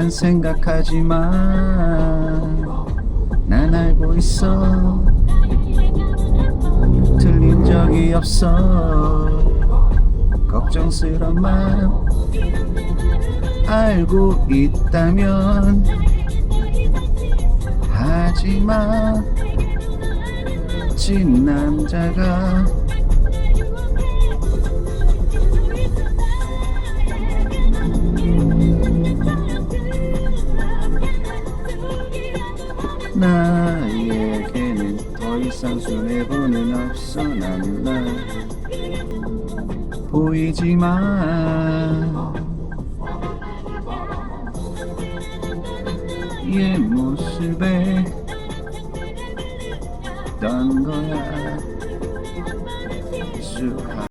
난 생각하지만 난 알고 있어. 틀린 적이 없어. 걱정스런 마음 알고 있다면 하지마 진 남자가 나에게는 더 이상 손해보는 없어 난나 보이지만 얘 모습에 딴 거야. 수학